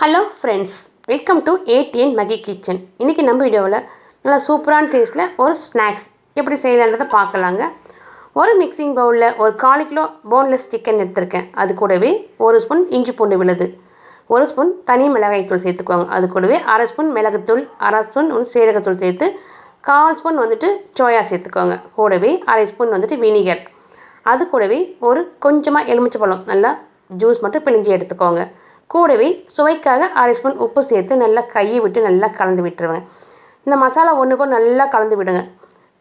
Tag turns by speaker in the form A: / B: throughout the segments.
A: Hello friends welcome to ATN Magi kitchen இன்றைக்கி நம்ம வீடியோவில் நல்லா சூப்பரான டேஸ்ட்டில் ஒரு ஸ்நாக்ஸ் எப்படி செய்யலான்றதை பார்க்கலாங்க. ஒரு மிக்சிங் பவுலில் ஒரு காலு கிலோ போன்லெஸ் சிக்கன் எடுத்திருக்கேன். அது கூடவே ஒரு ஸ்பூன் இஞ்சி பூண்டு விழுது. ஒரு ஸ்பூன் தனி மிளகாய்த்தூள் சேர்த்துக்குவாங்க அது கூடவே அரை ஸ்பூன் மிளகுத்தூள் அரை ஸ்பூன் வந்து சீரகத்தூள் சேர்த்து கால் ஸ்பூன் வந்துட்டு சோயா சேர்த்துக்கோங்க. கூடவே அரை ஸ்பூன் வந்துட்டு வினிகர் அது கூடவே ஒரு கொஞ்சமாக எலுமிச்சை பழம் நல்லா ஜூஸ் மட்டும் பிழிஞ்சு எடுத்துக்கோங்க. கூடவே சுவைக்காக அரை ஸ்பூன் உப்பு சேர்த்து நல்லா கையை விட்டு நல்லா கலந்து விட்டுருவேன் இந்த மசாலா ஒன்றுக்கும் நல்லா கலந்து விடுங்க.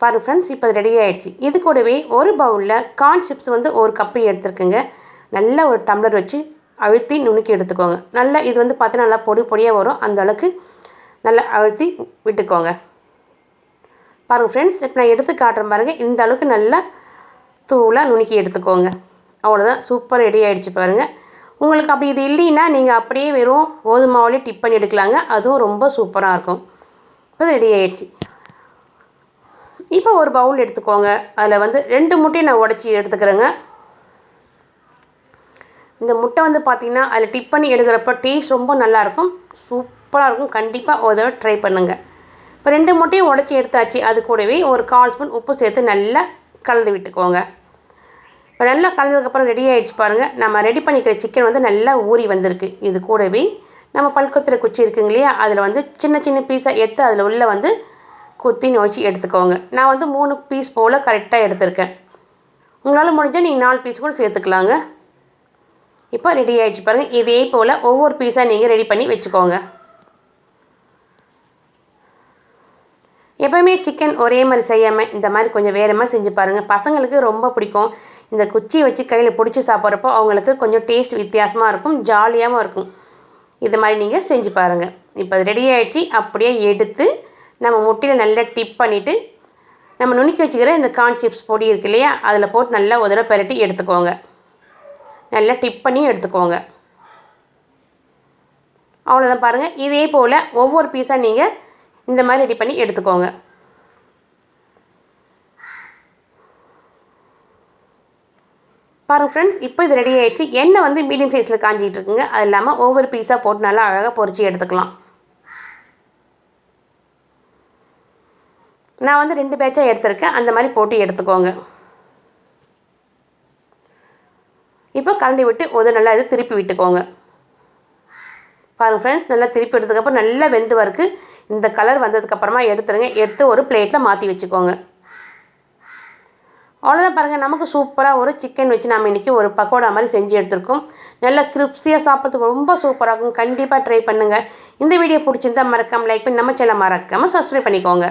A: பாருங்கள் ஃப்ரெண்ட்ஸ் இப்போ அது ரெடி ஆகிடுச்சு இது கூடவே ஒரு பவுலில் கார்ன் சிப்ஸ் வந்து ஒரு கப்பு எடுத்துருக்குங்க. நல்லா ஒரு டம்ளர் வச்சு அழுத்தி நுணுக்கி எடுத்துக்கோங்க. நல்லா இது வந்து பார்த்தீங்கன்னா நல்லா பொடி பொடியாக வரும். அந்த அளவுக்கு நல்லா அழுத்தி விட்டுக்கோங்க. பாருங்கள் ஃப்ரெண்ட்ஸ் இப்போ நான் எடுத்து காட்டுறேன் பாருங்கள் இந்த அளவுக்கு நல்லா தூளாக நுணுக்கி எடுத்துக்கோங்க. அவ்வளோதான் சூப்பர் ரெடி ஆகிடுச்சு பாருங்கள் உங்களுக்கு அப்படி இது இல்லைன்னா நீங்கள் அப்படியே வெறும் கோதுமாவிலே டிப் பண்ணி எடுக்கலாங்க. அதுவும் ரொம்ப சூப்பராக இருக்கும். இப்போ ரெடி ஆகிடுச்சு இப்போ ஒரு பவுல் எடுத்துக்கோங்க. அதில் வந்து ரெண்டு முட்டையை நான் உடச்சி எடுத்துக்கிறேங்க. இந்த முட்டை வந்து பார்த்திங்கன்னா அதில் டிப் பண்ணி எடுக்கிறப்ப டேஸ்ட் ரொம்ப நல்லாயிருக்கும் சூப்பராக இருக்கும். கண்டிப்பாக ஒரு தடவை ட்ரை பண்ணுங்கள் இப்போ ரெண்டு முட்டையும் உடச்சி எடுத்தாச்சு. அது கூடவே ஒரு கால் ஸ்பூன் உப்பு சேர்த்து நல்லா கலந்து விட்டுக்கோங்க. இப்போ நல்லா கலந்ததுக்கப்புறம் ரெடி ஆகிடுச்சு பாருங்கள் நம்ம ரெடி பண்ணிக்கிற சிக்கன் வந்து நல்லா ஊறி வந்திருக்கு. இது கூடவே நம்ம பழுக்கத்தில் குச்சி இருக்குங்க இல்லையா? அதில் வந்து சின்ன சின்ன பீஸாக எடுத்து அதில் உள்ளே வந்து குத்தி நோச்சி எடுத்துக்கோங்க. நான் வந்து மூணு பீஸ் போல் கரெக்டாக எடுத்திருக்கேன். உங்களால் முடிஞ்சால் நீங்கள் நாலு பீஸ் கூட சேர்த்துக்கலாங்க. இப்போ ரெடி ஆகிடுச்சு பாருங்கள் இதே போல் ஒவ்வொரு பீஸாக நீங்கள் ரெடி பண்ணி வச்சுக்கோங்க. எப்போயுமே சிக்கன் ஒரே மாதிரி செய்யாமல் இந்த மாதிரி கொஞ்சம் வேறு மாதிரி செஞ்சு பாருங்கள் பசங்களுக்கு ரொம்ப பிடிக்கும். இந்த குச்சியை வச்சு கையில் பிடிச்சி சாப்பிட்றப்போ அவங்களுக்கு கொஞ்சம் டேஸ்ட் வித்தியாசமாக இருக்கும் ஜாலியாகவும் இருக்கும். இது மாதிரி நீங்கள் செஞ்சு பாருங்கள் இப்போ அது ரெடி ஆகிடுச்சு அப்படியே எடுத்து நம்ம முட்டையில் நல்லா டிப் பண்ணிவிட்டு நம்ம நுணுக்கி வச்சுக்கிற இந்த கார்ன் சிப்ஸ் பொடி இருக்கு இல்லையா அதில் போட்டு நல்லா ஒரு தடவை பெரட்டி எடுத்துக்கோங்க. நல்லா டிப் பண்ணி எடுத்துக்கோங்க. அவ்வளோதான் பாருங்கள் இதே போல் ஒவ்வொரு பீஸாக நீங்கள் இந்த மாதிரி ரெடி பண்ணி எடுத்துக்கோங்க. பாருங்கள் ஃப்ரெண்ட்ஸ் இப்போ இது ரெடி ஆகிடுச்சு எண்ணெய் வந்து மீடியம் சைஸில் காஞ்சிகிட்டு இருக்குங்க. அது இல்லாமல் ஒவ்வொரு பீஸாக போட்டு நல்லா அழகாக பொறிச்சு எடுத்துக்கலாம். நான் வந்து ரெண்டு பேட்சாக எடுத்திருக்கேன். அந்த மாதிரி போட்டு எடுத்துக்கோங்க. இப்போ கரண்டி விட்டு ஒரு நல்லா இது திருப்பி விட்டுக்கோங்க. பாருங்கள் ஃப்ரெண்ட்ஸ் நல்லா திருப்பி எடுத்ததுக்கப்புறம் நல்லா வெந்து வரக்கு இந்த கலர் வந்ததுக்கப்புறமா எடுத்துருங்க. எடுத்து ஒரு பிளேட்டில் மாற்றி வச்சுக்கோங்க. அவ்வளோதான் பாருங்கள் நமக்கு சூப்பராக ஒரு சிக்கன் வச்சு நம்ம இன்றைக்கி ஒரு பக்கோடா மாதிரி செஞ்சு எடுத்திருக்கோம். நல்லா கிரிப்ஸியாக சாப்பிட்றதுக்கு ரொம்ப சூப்பராக இருக்கும். கண்டிப்பாக ட்ரை பண்ணுங்கள் இந்த வீடியோ பிடிச்சிருந்தா மறக்காமல் லைக் பண்ணி நம்ம சேனல் மறக்காமல் சப்ஸ்கிரைப் பண்ணிக்கோங்க.